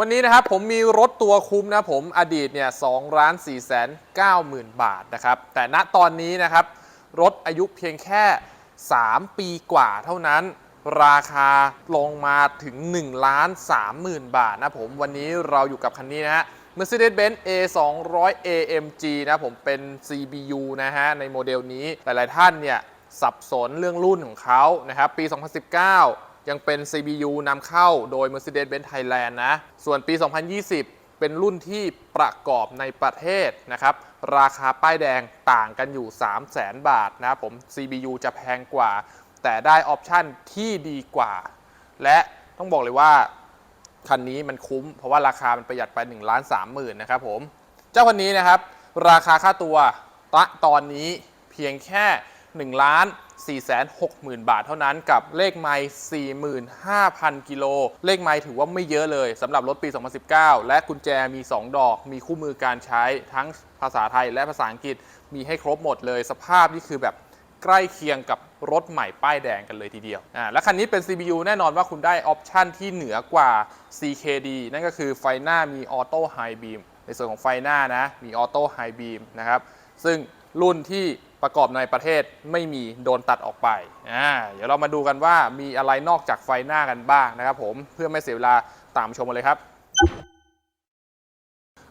วันนี้นะครับผมมีรถตัวคุ้มนะผมอดีตเนี่ยสองล้านสี่แสนเก้าหมื่นบาทนะครับแต่ณตอนนี้นะครับรถอายุเพียงแค่ 3 ปีกว่าเท่านั้น ราคาลงมาถึง1ล้าน3หมื่นบาทนะผมวันนี้เราอยู่กับคันนี้นะฮะ Mercedes-Benz A 2 0 0 AMG นะผมเป็น CBU นะฮะ ในโมเดลนี้หลาย ๆ ท่านเนี่ย สับสนเรื่องรุ่นของเขานะครับ ปี 2019 ยังเป็น CBU นำเข้าโดย Mercedes-Benz Thailand นะ ส่วนปี 2020 เป็นรุ่นที่ประกอบในประเทศนะครับ ราคาป้ายแดงต่างกันอยู่ 3 0 0 0 0 0บาทนะผม CBU จะแพงกว่า แต่ได้ออปชั่นที่ดีกว่า และต้องบอกเลยว่า คันนี้มันคุ้ม เพราะว่าราคามันประหยัดไป1ล้าน3หมื่นนะครับผม เจ้าคันนี้นะครับ ราคาค่าตัวตะตอนนี้เพียงแค่1ล้าน 4 6 0 0 0 0 บาทเท่านั้นกับเลขไมล์45,000 กิโล เลขไมล์ถือว่าไม่เยอะเลยสำหรับรถปี 2019 และกุญแจมี 2 ดอก มีคู่มือการใช้ทั้งภาษาไทยและภาษาอังกฤษมีให้ครบหมดเลย สภาพนี่คือแบบใกล้เคียงกับรถใหม่ป้ายแดงกันเลยทีเดียวอ่าและคันนี้เป็น CBU แน่นอนว่าคุณได้ออปชันที่เหนือกว่า CKD นั่นก็คือไฟหน้ามีออโต้ไฮบีมในส่วนของไฟหน้านะ มีออโต้ไฮบีมนะครับ ซึ่งรุ่นที่ ประกอบในประเทศไม่มีโดนตัดออกไปอ่าเดี๋ยวเรามาดูกันว่ามีอะไรนอกจากไฟหน้ากันบ้างนะครับผมเพื่อไม่เสียเวลาตามชมกันเลยครับ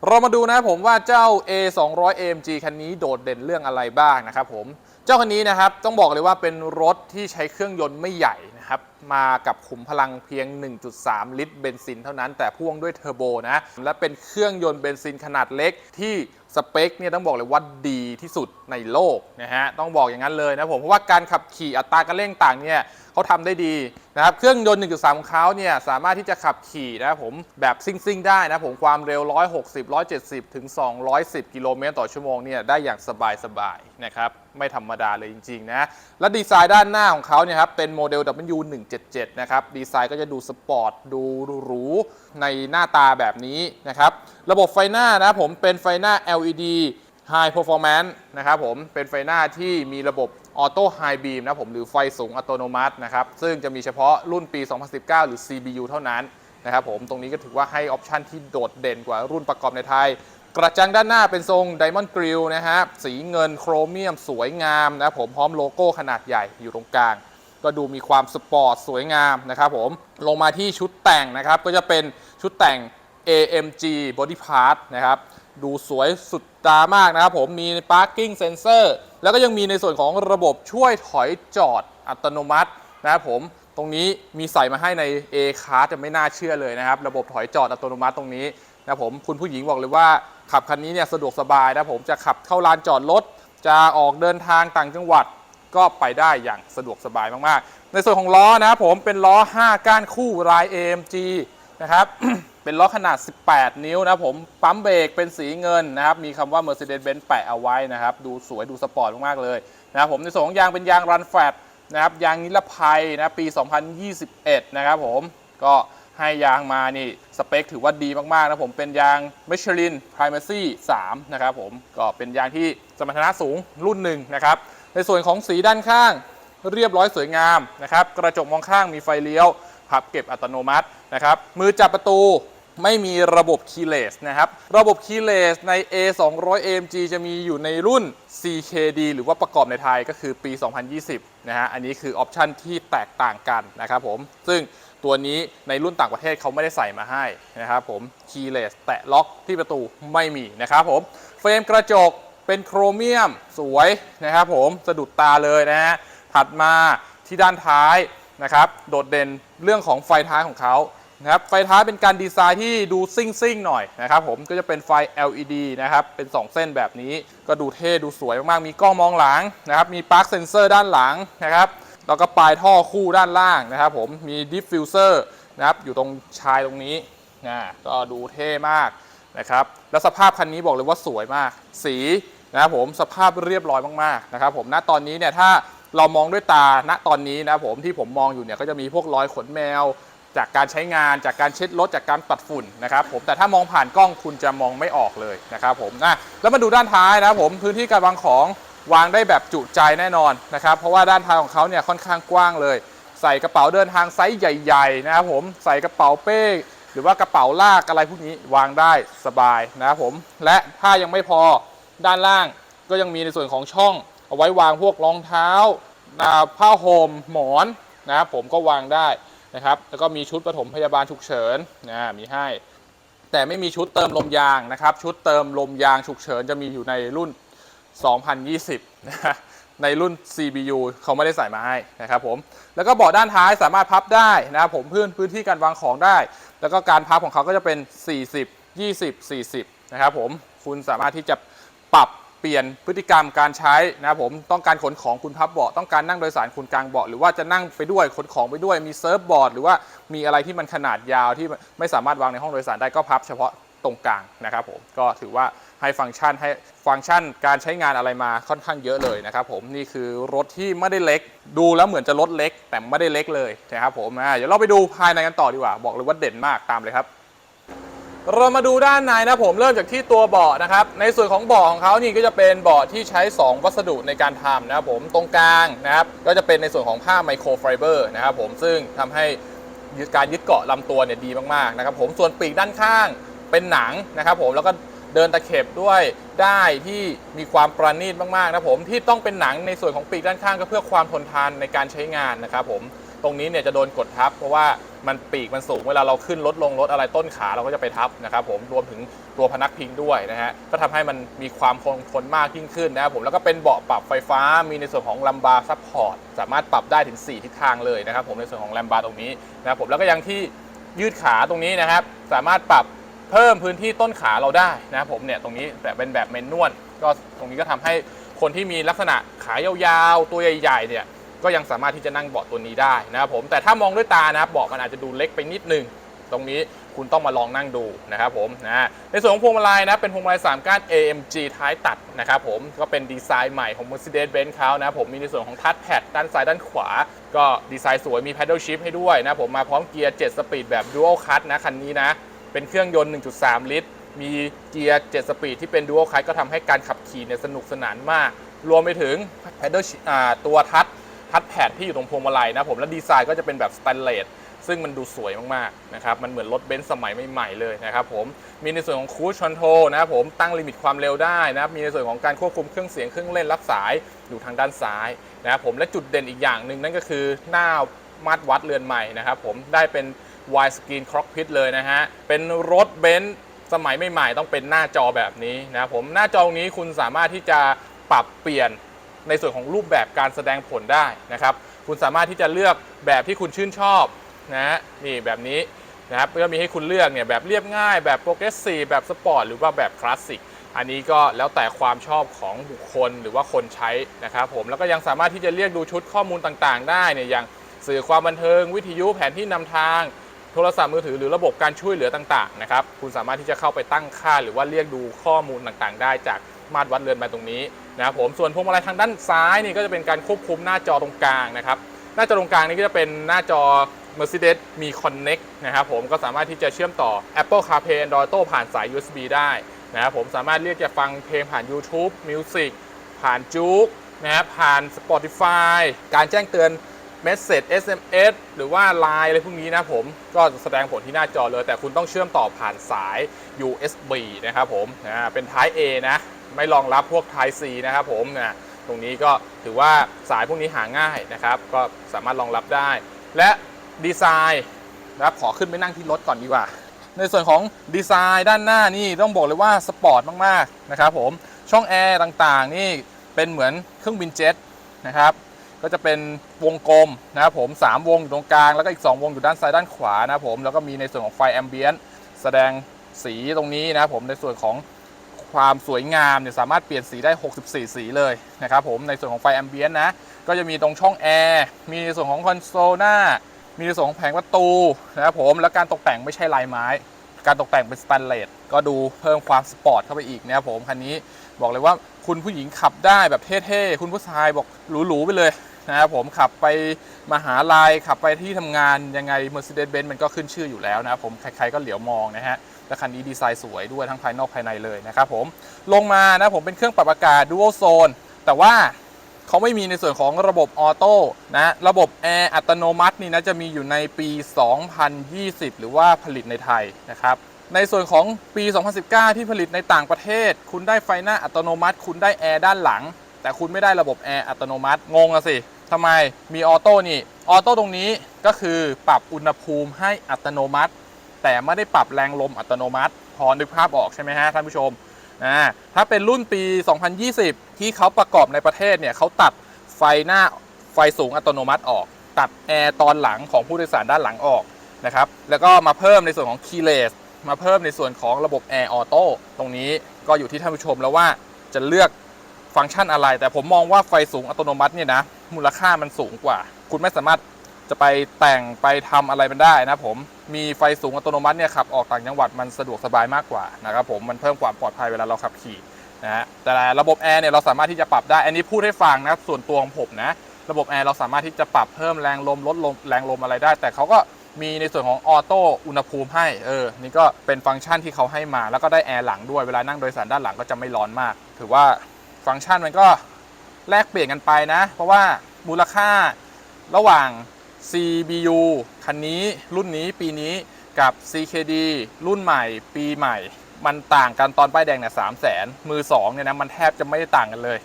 เรามาดูนะครับผมว่าเจ้า A 2 0 0 AMG คันนี้โดดเด่นเรื่องอะไรบ้างนะครับผมเจ้าคันนี้นะครับต้องบอกเลยว่าเป็นรถที่ใช้เครื่องยนต์ไม่ใหญ่ นะครับ มากับขุมพลังเพียง 1.3 ลิตรเบนซินเท่านั้นแต่พ่วงด้วยเทอร์โบนะ และเป็นเครื่องยนต์เบนซินขนาดเล็กที่สเปคเนี่ยต้องบอกเลยว่าดีที่สุดในโลกนะฮะต้องบอกอย่างนั้นเลยนะผมเพราะว่าการขับขี่อัตราการเร่งต่างเนี่ยเขาทำได้ดีนะครับเครื่องยนต์ 1.3 ของเขาเนี่ยสามารถที่จะขับขี่นะผมแบบซิ่งๆ ได้นะผมความเร็ว 160 170 ถึง 210 กิโลเมตรต่อชั่วโมงเนี่ยได้อย่างสบายๆนะครับไม่ธรรมดาเลยจริงๆนะและดีไซน์ด้านหน้าของเขาเนี่ยครับเป็นโมเดล W W177 นะครับ ดีไซน์ก็จะดูสปอร์ต ดูหรู ในหน้าตาแบบนี้นะครับ ระบบไฟหน้านะผมเป็นไฟหน้า LED High Performance นะครับผม เป็นไฟหน้าที่มีระบบออโต้ไฮบีมนะผม หรือไฟสูงอัตโนมัตินะครับ ซึ่งจะมีเฉพาะรุ่นปี 2019 หรือ CBU เท่านั้นนะครับผม ตรงนี้ก็ถือว่าให้ออปชันที่โดดเด่นกว่ารุ่นประกอบในไทย กระจังด้านหน้าเป็นทรง Diamond Grill นะฮะ สีเงินโครเมียมสวยงามนะครับผม พร้อมโลโก้ขนาดใหญ่อยู่ตรงกลาง ก็ดูมีความสปอร์ตสวยงามนะครับผมลงมาที่ชุดแต่งนะครับ ก็จะเป็นชุดแต่ง AMG Body Part นะครับดูสวยสุดตามากนะครับผมมี Parking Sensor แล้วก็ยังมีในส่วนของระบบช่วยถอยจอดอัตโนมัตินะครับผมตรงนี้มีใส่มาให้ใน A c a r จะไม่น่าเชื่อเลยนะครับ ระบบถอยจอดอัตโนมัติตรงนี้นะครับผมคุณผู้หญิงบอกเลยว่าขับคันนี้เนี่ยสะดวกสบายนะผมจะขับเข้าลานจอดรถจะออกเดินทางต่างจังหวัด ก็ไปได้อย่างสะดวกสบายมากๆ ในส่วนของล้อนะครับผมเป็นล้อ 5 ก้านคู่ลาย AMG นะครับเป็นล้อขนาด 18 นิ้วนะครับผมปั๊มเบรกเป็นสีเงินนะครับมีคำว่า Mercedes-Benz แปะเอาไว้นะครับดูสวยดูสปอร์ตมากๆเลยนะครับผมในส่วนของยางเป็นยางรันแฟตนะครับยางนิรภัยนะปี 2021 นะครับผมก็ให้ยางมานี่สเปคถือว่าดีมากๆนะผมเป็นยาง Michelin Primacy 3นะครับผมก็เป็นยางที่สมรรถนะสูงรุ่นหนึ่งนะครับ ในส่วนของสีด้านข้างเรียบร้อยสวยงามนะครับกระจกมองข้างมีไฟเลี้ยวพับเก็บอัตโนมัตินะครับมือจับประตูไม่มีระบบ keyless นะครับ ระบบ keyless ใน A 2 0 0 AMG จะมีอยู่ในรุ่น CKD หรือว่าประกอบในไทยก็คือปี 2020 นะฮะ อันนี้คือออปชันที่แตกต่างกันนะครับผม ซึ่งตัวนี้ในรุ่นต่างประเทศเขาไม่ได้ใส่มาให้นะครับผม keyless แตะล็อกที่ประตูไม่มีนะครับผม เฟรมกระจก เป็นโครเมียมสวยนะครับผมสะดุดตาเลยนะฮะถัดมาที่ด้านท้ายนะครับโดดเด่นเรื่องของไฟท้ายของเขานะครับไฟท้ายเป็นการดีไซน์ที่ดูซิ่งซิ่งๆหน่อยนะครับผมก็จะเป็นไฟ LED นะครับเป็น 2 เส้นแบบนี้ก็ดูเท่ดูสวยมากๆ มีกล้องมองหลังนะครับมีปลั๊กเซนเซอร์ด้านหลังนะครับแล้วก็ปลายท่อคู่ด้านล่างนะครับผมมีดิฟฟิวเซอร์นะครับอยู่ตรงชายตรงนี้นะก็ดูเท่มากนะครับแล้วสภาพคันนี้บอกเลยว่าสวยมาก สี นะครับผมสภาพเรียบร้อยมากๆนะครับผมณตอนนี้เนี่ยถ้าเรามองด้วยตาณตอนนี้นะครับผมที่ผมมองอยู่เนี่ยก็จะมีพวกรอยขนแมว จากการใช้งานจากการเช็ดรถจากการปัดฝุ่นนะครับผมแต่ถ้ามองผ่านกล้องคุณจะมองไม่ออกเลยนะครับผมนะแล้วมาดูด้านท้ายนะครับผมพื้นที่การวางของวางได้แบบจุใจแน่นอนนะครับเพราะว่าด้านท้ายของเขาเนี่ยค่อนข้างกว้างเลย ใส่กระเป๋าเดินทางไซส์ใหญ่ๆนะครับผมใส่กระเป๋าเป้หรือว่ากระเป๋าลากอะไรพวกนี้วางได้สบายนะครับผมและถ้ายังไม่พอ ด้านล่างก็ยังมีในส่วนของช่อง เอาไว้วางพวกรองเท้าผ้าห่มหมอนนะครับผมก็วางได้นะครับแล้วก็มีชุดปฐมพยาบาลฉุกเฉินนะมีให้ แต่ไม่มีชุดเติมลมยางนะครับ ชุดเติมลมยางฉุกเฉินจะมีอยู่ในรุ่น 2020นะฮะในรุ่น CBU เขาไม่ได้ใส่มาให้นะครับผม แล้วก็เบาะด้านท้ายสามารถพับได้นะครับผมพื้นพื้นที่การวางของได้ แล้วก็การพับของเขาก็จะเป็น 40 20 40 นะครับผม คุณสามารถที่จะ ปรับเปลี่ยนพฤติกรรมการใช้นะครับผมต้องการขนของคุณพับเบาะต้องการนั่งโดยสารคุณกลางเบาะหรือว่าจะนั่งไปด้วยขนของไปด้วยมีเซิร์ฟบอร์ดหรือว่ามีอะไรที่มันขนาดยาวที่ไม่สามารถวางในห้องโดยสารได้ก็พับเฉพาะตรงกลางนะครับผมก็ถือว่าให้ฟังก์ชันให้ฟังก์ชันการใช้งานอะไรมาค่อนข้างเยอะเลยนะครับผมนี่คือรถที่ไม่ได้เล็ก ดูแล้วเหมือนจะรถเล็ก แต่ไม่ได้เล็กเลยนะครับผมเดี๋ยวเราไปดูภายในกันต่อดีกว่า บอกเลยว่าเด่นมากตามเลยครับ เรามาดูด้านในนะผมเริ่มจากที่ตัวเบาะนะครับ ในส่วนของเบาะของเขานี่ก็จะเป็นเบาะที่ใช้ 2 วัสดุในการทำนะครับผมตรงกลางนะครับก็จะเป็นในส่วนของผ้าไมโครไฟเบอร์นะครับผมซึ่งทำให้การยึดเกาะลำตัวเนี่ยดีมากๆนะครับผมส่วนปีกด้านข้างเป็นหนังนะครับผมแล้วก็เดินตะเข็บด้วยได้ที่มีความประณีตมากๆนะครับผมที่ต้องเป็นหนังในส่วนของปีกด้านข้างก็เพื่อความทนทานในการใช้งานนะครับผม ตรงนี้เนี่ยจะโดนกดทับ เพราะว่ามันปีกมันสูงเวลาเราขึ้นรถลงรถอะไรต้นขาเราก็จะไปทับนะครับผมรวมถึงตัวพนักพิงด้วยนะฮะก็ทำให้มันมีความคงทนมากยิ่งขึ้นนะครับผมแล้วก็เป็นเบาะปรับไฟฟ้ามีในส่วนของลัมบาร์ซัพพอร์ตสามารถปรับได้ถึง 4 ทิศทางเลยนะครับผมในส่วนของแลมบาร์ตรงนี้นะครับผมแล้วก็ยังที่ยืดขาตรงนี้นะครับ สามารถปรับเพิ่มพื้นที่ต้นขาเราได้นะครับผมเนี่ยตรงนี้แต่เป็นแบบเมนนวลก็ตรงนี้ก็ทำให้คนที่มีลักษณะขายาวๆ ตัวใหญ่ๆเนี่ย ก็ยังสามารถที่จะนั่งเบาะตัวนี้ได้นะครับผมแต่ถ้ามองด้วยตานะครับเบาะมันอาจจะดูเล็กไปนิดนึงตรงนี้คุณต้องมาลองนั่งดูนะครับผมนะในส่วนของพวงมาลัยนะเป็นพวงมาลัย3ก้าน AMG ท้ายตัดนะครับผมก็เป็นดีไซน์ใหม่ของ Mercedes-Benz เขานะครับผมมีในส่วนของทัชแพดด้านซ้ายด้านขวา ก็ดีไซน์สวยมี Paddle Shift ให้ด้วยนะผมมาพร้อมเกียร์ 7 สปีดแบบ Dual Cut นะคันนี้นะ เป็นเครื่องยนต์ 1.3 ลิตร มีเกียร์ 7 สปีดที่เป็น Dual Cut ก็ทำให้การขับขี่เนี่ยสนุกสนานมาก รวมไปถึง Paddle ตัวทัช ทัชแพดที่อยู่ตรงพวงมาลัยนะผมและดีไซน์ก็จะเป็นแบบสแตนเลสซึ่งมันดูสวยมากๆนะครับมันเหมือนรถเบนซ์สมัยใหม่ๆเลยนะครับผมมีในส่วนของคู c คอนโทรนะครับผมตั้งลิมิตความเร็วได้นะครับมีในส่วนของการควบคุมเครื่องเสียงเครื่องเล่นรับสายอยู่ทางด้านซ้ายนะครับผมและจุดเด่นอีกอย่างหนึ่งนั่นก็คือหน้ามาตรวัดเรือนใหม่นะครับผมได้เป็น wide screen cockpit เลยนะฮะเป็นรถเบนซ์สมัยใหม่ๆต้องเป็นหน้าจอแบบนี้นะครับผมหน้าจอนี้คุณสามารถที่จะปรับเปลี่ยน ในส่วนของรูปแบบการแสดงผลได้นะครับ คุณสามารถที่จะเลือกแบบที่คุณชื่นชอบนะนี่แบบนี้นะครับก็มีให้คุณเลือกเนี่ยแบบเรียบง่ายแบบโปรเกรสซีฟแบบสปอร์ตหรือว่าแบบคลาสสิกอันนี้ก็แล้วแต่ความชอบของบุคคลหรือว่าคนใช้นะครับผมแล้วก็ยังสามารถที่จะเรียกดูชุดข้อมูลต่างๆ ได้เนี่ยอย่างสื่อความบันเทิง วิทยุแผนที่นำทาง โทรศัพท์มือถือหรือระบบการช่วยเหลือต่างๆนะครับคุณสามารถที่จะเข้าไปตั้งค่า หรือว่าเรียกดูข้อมูลต่างๆ ได้จากมาตรวัดเรือนมาตรงนี้ นะครับผมส่วนพวงมาลัยทางด้านซ้ายนี่ก็จะเป็นการควบคุมหน้าจอตรงกลางนะครับหน้าจอตรงกลางนี่ก็จะเป็นหน้าจอ Mercedes มี Connect นะครับผมก็สามารถที่จะเชื่อมต่อ Apple CarPlay Android Auto ผ่านสาย USB ได้นะครับผมสามารถเรียกจะฟังเพลงผ่าน YouTube Music ผ่านจุกนะครับผ่าน Spotify การแจ้งเตือน เมสเซจ SMS หรือว่า Line อะไรพวกนี้นะผมก็แสดงผลที่หน้าจอเลย แต่คุณต้องเชื่อมต่อผ่านสาย USB นะครับผมอ่าเป็น Type A นะไม่รองรับพวก Type C นะครับผมนะตรงนี้ก็ถือว่าสายพวกนี้หาง่ายนะครับ ก็สามารถรองรับได้ และดีไซน์นะครับขอขึ้นไปนั่งที่รถก่อนดีกว่า ในส่วนของดีไซน์ด้านหน้านี่ต้องบอกเลยว่าสปอร์ตมาก ๆ นะครับผมช่องแอร์ต่างๆ นี่เป็นเหมือนเครื่องบินเจ็ตนะครับ ก็จะเป็นวงกลมนะครับผม 3 วงอยู่ตรงกลาง แล้วก็อีก 2 วงอยู่ด้านซ้ายด้านขวานะครับผมแล้วก็มีในส่วนของไฟแอมเบียนแสดงสีตรงนี้นะครับผมในส่วนของความสวยงามเนี่ยสามารถเปลี่ยนสีได้ 64 สีเลยนะครับผมในส่วนของไฟแอมเบียนนะก็จะมีตรงช่องแอร์มีในส่วนของคอนโซลหน้ามีในส่วนของแผงประตูนะครับผมแล้วการตกแต่งไม่ใช่ลายไม้ การตกแต่งเป็นสแตนเลสก็ดูเพิ่มความสปอร์ตเข้าไปอีกนะครับผมคันนี้บอกเลยว่าคุณผู้หญิงขับได้แบบเท่ๆ คุณผู้ชายบอกหรูๆไปเลย นะครับผมขับไปมหาลัยขับไปที่ทำงานยังไง Mercedes-Benz มันก็ขึ้นชื่ออยู่แล้วนะครับผมใครๆก็เหลียวมองนะฮะและคันนี้ดีไซน์สวยด้วยทั้งภายนอกภายในเลยนะครับผมลงมานะผมเป็นเครื่องปรับอากาศ Dual Zone แต่ว่าเขาไม่มีในส่วนของระบบออโต้นะระบบแอร์อัตโนมัตินี่นะจะมีอยู่ในปี 2020 หรือว่าผลิตในไทยนะครับในส่วนของปี 2019 ที่ผลิตในต่างประเทศ คุณได้ไฟหน้าอัตโนมัติ คุณได้แอร์ด้านหลัง แต่คุณไม่ได้ระบบแอร์อัตโนมัติ งงอะสิ ทำไมมีออโต้นี่ออโต้ตรงนี้ก็คือปรับอุณหภูมิให้อัตโนมัติ แต่ไม่ได้ปรับแรงลมอัตโนมัติ พอนึกภาพออกใช่ไหมฮะท่านผู้ชมอ่าถ้าเป็นรุ่นปี 2020 ที่เขาประกอบในประเทศเนี่ยเขาตัดไฟหน้าไฟสูงอัตโนมัติออก ตัดแอร์ตอนหลังของผู้โดยสารด้านหลังออกนะครับแล้วก็มาเพิ่มในส่วนของ keyless มาเพิ่มในส่วนของระบบแอร์ออโต้ตรงนี้ก็อยู่ที่ท่านผู้ชมแล้วว่าจะเลือกฟังก์ชันอะไร แต่ผมมองว่าไฟสูงอัตโนมัติเนี่ยนะ มูลค่ามันสูงกว่า คุณไม่สามารถจะไปแต่งไปทำอะไรมันได้นะผมมีไฟสูงอัตโนมัติเนี่ยขับออกต่างจังหวัดมันสะดวกสบายมากกว่านะครับผมมันเพิ่มความปลอดภัยเวลาเราขับขี่นะฮะแต่ระบบแอร์เนี่ยเราสามารถที่จะปรับได้ อันนี้พูดให้ฟังนะส่วนตัวของผมนะระบบแอร์เราสามารถที่จะปรับเพิ่มแรงลมลดลมแรงลมอะไรได้ แต่เขาก็มีในส่วนของออโต้อุณหภูมิให้เออนี่ก็เป็นฟังก์ชันที่เขาให้มา แล้วก็ได้แอร์หลังด้วยเวลานั่งโดยสารด้านหลังก็จะไม่ร้อนมาก ถือว่าฟังก์ชันมันก็ แลกเปลี่ยนกันไปนะ เพราะว่ามูลค่าระหว่าง CBU คันนี้รุ่นนี้ปีนี้กับ CKD รุ่นใหม่ ปีใหม่ มันต่างกันตอนป้ายแดงเนี่ยสามแสนมือ2เนี่ยนะมันแทบจะไม่ได้ต่างกันเลย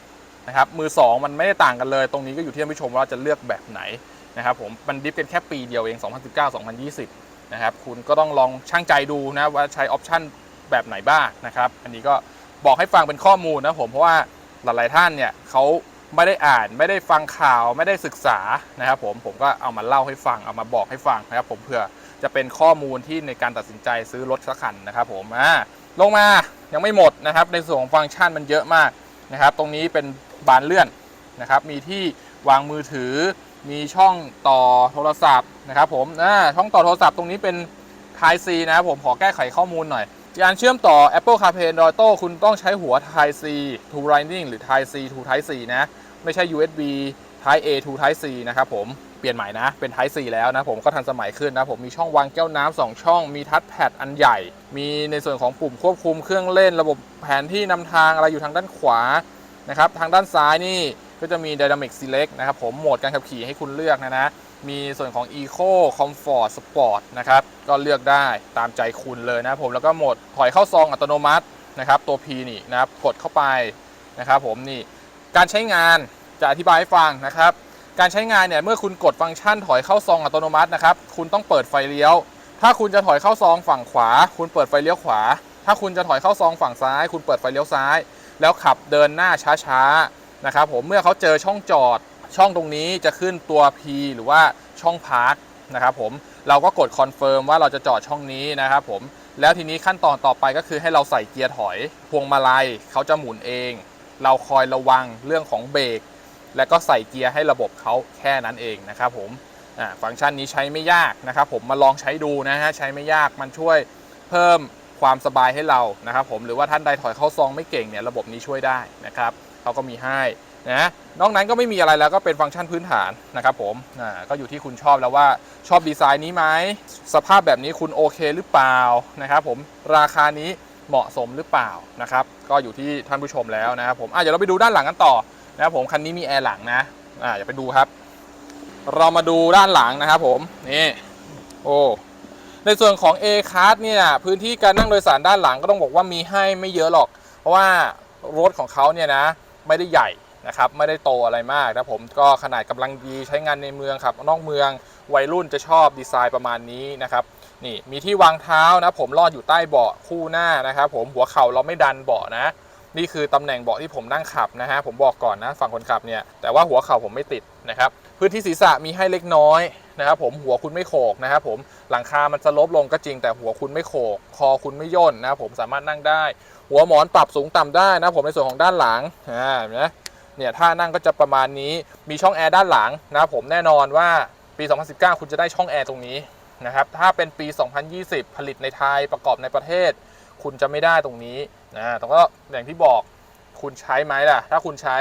นะครับมือ 2 มันไม่ได้ต่างกันเลย ตรงนี้ก็อยู่ที่ท่านผู้ชมว่าจะเลือกแบบไหนนะครับผมมันดิฟกันแค่ปีเดียวเอง 2019-2020 นะครับคุณก็ต้องลองช่างใจดูนะว่าใช้ออปชันแบบไหนบ้างนะครับ อันนี้ก็บอกให้ฟังเป็นข้อมูลนะผมเพราะว่าหลายๆท่านเนี่ยเขา ไม่ได้อ่านไม่ได้ฟังข่าวไม่ได้ศึกษานะครับผมผมก็เอามาเล่าให้ฟังเอามาบอกให้ฟังนะครับ ผมเผื่อจะเป็นข้อมูลที่ในการตัดสินใจซื้อรถสักคันนะครับ ผมอ่าลงมายังไม่หมดนะครับ ในส่วนของฟังก์ชันมันเยอะมากนะครับ ตรงนี้เป็นบานเลื่อนนะครับ มีที่วางมือถือ มีช่องต่อโทรศัพท์นะครับ ผมอ่าช่องต่อโทรศัพท์ตรงนี้เป็น Type C นะครับผมขอแก้ไขข้อมูลหน่อยการเชื่อมต่อ Apple CarPlay Android Auto คุณต้องใช้หัว Type C to Lightning หรือ Type C to Type C นะ ไม่ใช่ USB Type A to Type C นะครับผมเปลี่ยนใหม่นะ เป็น Type C แล้วนะผมก็ทันสมัยขึ้นนะผมมีช่องวางแก้วน้ำสองช่อง มีทัชแพดอันใหญ่ มีในส่วนของปุ่มควบคุมเครื่องเล่นระบบแผนที่นำทางอะไรอยู่ทางด้านขวานะครับทางด้านซ้ายนี่ก็จะมี Dynamic Select นะครับผมโหมดการขับขี่ให้คุณเลือกนะนะมีส่วนของ Eco Comfort Sport นะครับก็เลือกได้ตามใจคุณเลยนะผมแล้วก็โหมดถอยเข้าซองอัตโนมัตินะครับตัว P นี่นะครับกดเข้าไปนะครับผมนี่ การใช้งานจะอธิบายให้ฟังนะครับ การใช้งานเนี่ยเมื่อคุณกดฟังก์ชันถอยเข้าซองอัตโนมัตินะครับ คุณต้องเปิดไฟเลี้ยว ถ้าคุณจะถอยเข้าซองฝั่งขวา คุณเปิดไฟเลี้ยวขวา ถ้าคุณจะถอยเข้าซองฝั่งซ้าย คุณเปิดไฟเลี้ยวซ้าย แล้วขับเดินหน้าช้าๆนะครับผมเมื่อเขาเจอช่องจอด ช่องตรงนี้จะขึ้นตัว P หรือว่าช่องพาร์คนะครับผมเราก็กดคอนเฟิร์มว่าเราจะจอดช่องนี้นะครับผมแล้วทีนี้ขั้นตอนต่อไปก็คือให้เราใส่เกียร์ถอย พวงมาลัยเขาจะหมุนเอง เราคอยระวังเรื่องของเบรกและก็ใส่เกียร์ให้ระบบเขาแค่นั้นเองนะครับผมอ่าฟังก์ชันนี้ใช้ไม่ยากนะครับผมมาลองใช้ดูนะฮะใช้ไม่ยากมันช่วยเพิ่มความสบายให้เรานะครับผมหรือว่าท่านใดถอยเข้าซองไม่เก่งเนี่ยระบบนี้ช่วยได้นะครับเขาก็มีให้นะนอกนั้นก็ไม่มีอะไรแล้วก็เป็นฟังก์ชันพื้นฐานนะครับผมอ่าก็อยู่ที่คุณชอบแล้วว่าชอบดีไซน์นี้ไหมสภาพแบบนี้คุณโอเคหรือเปล่านะครับผมราคานี้ เหมาะสมหรือเปล่านะครับ ก็อยู่ที่ท่านผู้ชมแล้วนะครับผมอะเดี๋ยวเราไปดูด้านหลังกันต่อนะครับผมคันนี้มีแอร์หลังนะอ่าอย่าไปดูครับ เรามาดูด้านหลังนะครับผมนี่โอ้ในส่วนของ A Class เนี่ยพื้นที่การนั่งโดยสารด้านหลังก็ต้องบอกว่ามีให้ไม่เยอะหรอก เพราะว่ารถของเขาเนี่ยนะไม่ได้ใหญ่นะครับไม่ได้โตอะไรมากนะผมก็ขนาดกำลังดีใช้งานในเมืองครับนอกเมืองวัยรุ่นจะชอบดีไซน์ประมาณนี้นะครับ นี่มีที่วางเท้านะ ผมลอดอยู่ใต้เบาะคู่หน้านะครับผมหัวเข่าเราไม่ดันเบาะนะ นี่คือตำแหน่งเบาะที่ผมนั่งขับนะฮะผมบอกก่อนนะฝั่งคนขับเนี่ยแต่ว่าหัวเข่าผมไม่ติดนะครับพื้นที่ศีรษะมีให้เล็กน้อยนะครับผมหัวคุณไม่โขกนะครับผมหลังคามันสลบลงก็จริง แต่หัวคุณไม่โขก คอคุณไม่ย่นนะครับผมสามารถนั่งได้ หัวหมอนปรับสูงต่ำได้นะผมในส่วนของด้านหลังอ่านไหมเนี่ยถ้านั่งก็จะประมาณนี้มีช่องแอร์ด้านหลังนะผมแน่นอนว่าปี 2019 คุณจะได้ช่องแอร์ตรงนี้ นะครับ ถ้าเป็นปี 2020 ผลิตในไทยประกอบในประเทศ คุณจะไม่ได้ตรงนี้นะแต่ก็อย่างที่บอกคุณใช้ไหมล่ะ ถ้าคุณใช้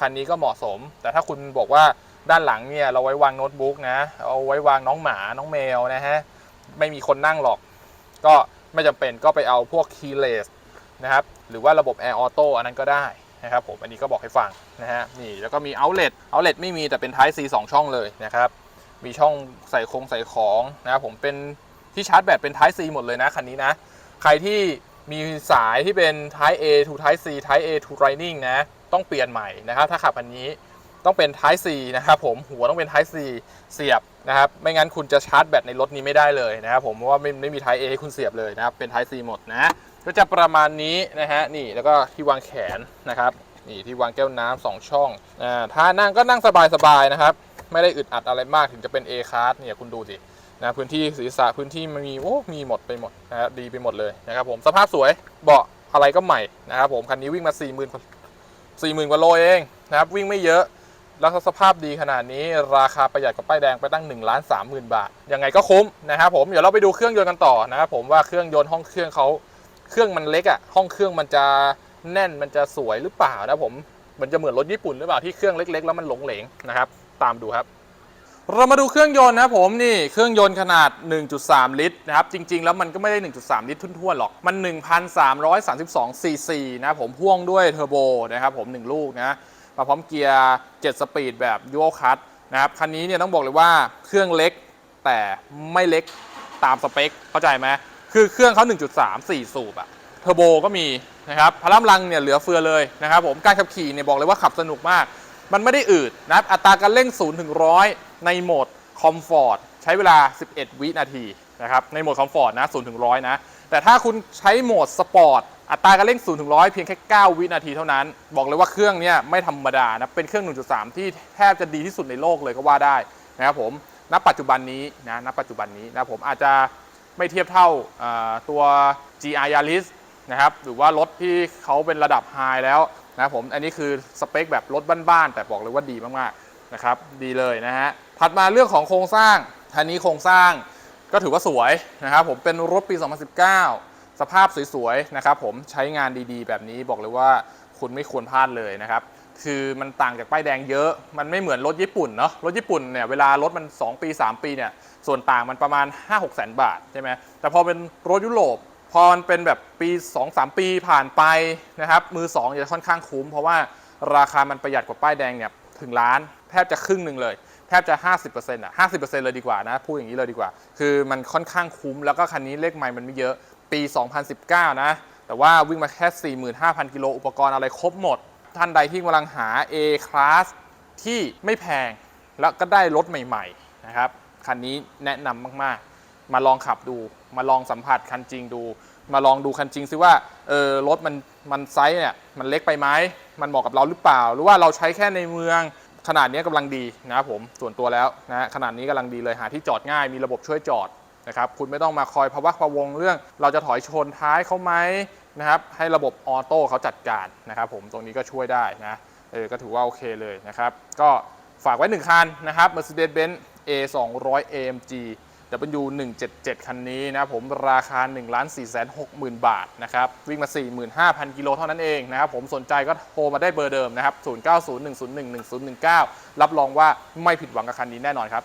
คันนี้ก็เหมาะสม แต่ถ้าคุณบอกว่าด้านหลังเนี่ยเราไว้วางโน้ตบุ๊กนะ เอาไว้วางน้องหมา น้องแมวนะฮะ ไม่มีคนนั่งหรอก ก็ไม่จำเป็นก็ไปเอาพวก keyless นะครับ หรือว่าระบบ Air Auto อันนั้นก็ได้นะครับผม อันนี้ก็บอกให้ฟังนะฮะ นี่แล้วก็มี outlet outlet ไม่มีแต่เป็น Type C 2 ช่องเลยนะครับ มีช่องใส่คงใส่ของนะครับผมเป็นที่ชาร์จแบตเป็น Type C หมดเลยนะคันนี้นะ ใครที่มีสายที่เป็น Type A to Type C Type A to Lightning นะ ต้องเปลี่ยนใหม่นะครับ ถ้าขับอันนี้ต้องเป็น Type C นะครับผมหัวต้องเป็น Type C เสียบนะครับ ไม่งั้นคุณจะชาร์จแบตในรถนี้ไม่ได้เลยนะครับผมเพราะว่าไม่ไม่มี Type A ให้คุณเสียบเลยนะครับ เป็น Type C หมดนะ ก็จะประมาณนี้นะฮะนี่แล้วก็ที่วางแขนนะครับนี่ที่วางแก้วน้ำสองช่องอ่าถ้านั่งก็นั่งสบายๆนะครับ ไม่ได้อึดอัดอะไรมากถึงจะเป็น A class เนี่ยคุณดูสินะพื้นที่ศีรษะพื้นที่มันมีโอ้ มีหมดไปหมดนะครับดีไปหมดเลยนะครับผมสภาพสวยเบาะอะไรก็ใหม่นะครับผมคันนี้วิ่งมา 4 0 0 0 0 4 0,000กว่าโลเองนะครับวิ่งไม่เยอะแล้วสภาพดีขนาดนี้ราคาประหยัดกว่าป้ายแดงไปตั้ง1ล้าน3 0,000บาท ยังไงก็คุ้มนะครับผมเดี๋ยวเราไปดูเครื่องยนต์กันต่อนะครับผมว่าเครื่องยนต์ห้องเครื่องเขาเครื่องมันเล็กอะ่ะห้องเครื่องมันจะแน่นมันจะสวยหรือเปล่านะผมมันจะเหมือนรถญี่ปุ่นหรือเปล่าที่เครื่องเล็ก ๆ แล้วมันหลงเหลงนะครับ ตามดูครับ เรามาดูเครื่องยนต์นะผมนี่เครื่องยนต์ขนาด 1.3 ลิตรนะครับจริง ๆ แล้วมันก็ไม่ได้ 1.3 ลิตรทุ่นๆหรอกมัน 1,332ซีซีนะผมพ่วงด้วยเทอร์โบนะครับผม 1 ลูกนะมาพร้อมเกียร์ 7 สปีดแบบยูโอคัตนะครับคันนี้เนี่ยต้องบอกเลยว่าเครื่องเล็กแต่ไม่เล็กตามสเปค เข้าใจไหมคือเครื่องเขา1.3 4 สูบอะเทอร์โบก็มีนะครับพลังลังเนี่ยเหลือเฟือเลยนะครับผมการขับขี่เนี่ยบอกเลยว่าขับสนุกมาก มันไม่ได้อืดนะครับอัตราการเร่ง0ถึง100 ในโหมดคอมฟอร์ตใช้เวลา 11 วินาทีนะครับในโหมดคอมฟอร์ตนะ0ถึง100 นะ แต่ถ้าคุณใช้โหมดสปอร์ตอัตราการเร่ง0ถึง100 เพียงแค่ 9 วินาทีเท่านั้น บอกเลยว่าเครื่องเนี้ยไม่ธรรมดานะเป็นเครื่อง 1.3 ที่แทบจะดีที่สุดในโลกเลยก็ว่าได้นะครับผมณปัจจุบันนี้นะณปัจจุบันนี้นะผมอาจจะไม่เทียบเท่าอ่าตัว GR Yaris นะครับหรือว่ารถที่เขาเป็นระดับไฮแล้ว นะครับผมอันนี้คือสเปคแบบรถบ้านๆแต่บอกเลยว่าดีมากๆนะครับดีเลยนะฮะถัดมาเรื่องของโครงสร้างคันนี้โครงสร้างก็ถือว่าสวยนะครับผมเป็นรถปี 2019 สภาพสวยๆนะครับผมใช้งานดีๆ แบบนี้บอกเลยว่าคุณไม่ควรพลาดเลยนะครับคือมันต่างจากป้ายแดงเยอะ มันไม่เหมือนรถญี่ปุ่นเนาะรถญี่ปุ่นเนี่ยเวลารถมัน 2 ปี 3 ปีเนี่ยส่วนต่างมันประมาณ 5-6 แสนบาทใช่ไหมแต่พอเป็นรถยุโรป พอมันเป็นแบบปี 2-3 ปีผ่านไปนะครับมือ2จะค่อนข้างคุ้ม เพราะว่าราคามันประหยัดกว่าป้ายแดงเนี่ยถึงล้านแทบจะครึ่งหนึ่งเลย แทบจะ 50%อะ50%เลยดีกว่านะพูดอย่างนี้เลยดีกว่า คือมันค่อนข้างคุ้มแล้วก็คันนี้เลขไมล์มันไม่เยอะปี 2019 นะ แต่ว่าวิ่งมาแค่ 45,000 กิโลอุปกรณ์อะไรครบหมด ท่านใดที่กำลังหา A class ที่ไม่แพงแล้วก็ได้รถใหม่ๆนะครับคันนี้แนะนำมากๆ มาลองขับดู มาลองสัมผัสคันจริงดู มาลองดูคันจริงซิว่าเออรถมันมันไซส์เนี่ยมันเล็กไปไหมมันเหมาะกับเราหรือเปล่า หรือว่าเราใช้แค่ในเมืองขนาดนี้กำลังดีนะครับผมส่วนตัวแล้วนะขนาดนี้กำลังดีเลยหาที่จอดง่ายมีระบบช่วยจอดนะครับคุณไม่ต้องมาคอยพะวักพะวงเรื่อง เราจะถอยชนท้ายเขาไหมนะครับให้ระบบออโต้เขาจัดการนะครับผมตรงนี้ก็ช่วยได้นะเออก็ถือว่าโอเคเลยนะครับ ก็ฝากไว้หนึ่งคันนะครับ Mercedes-Benz A 2 0 0 AMG W 1 7 7 คันนี้นะครับผมราคา 1 4 6 0 0 0 0 บาทนะครับ วิ่งมา 45,000 กิโลเท่านั้นเองนะครับผมสนใจก็โทรมาได้เบอร์เดิมนะครับ 0901011019 รับรองว่าไม่ผิดหวังกับคันนี้แน่นอนครับ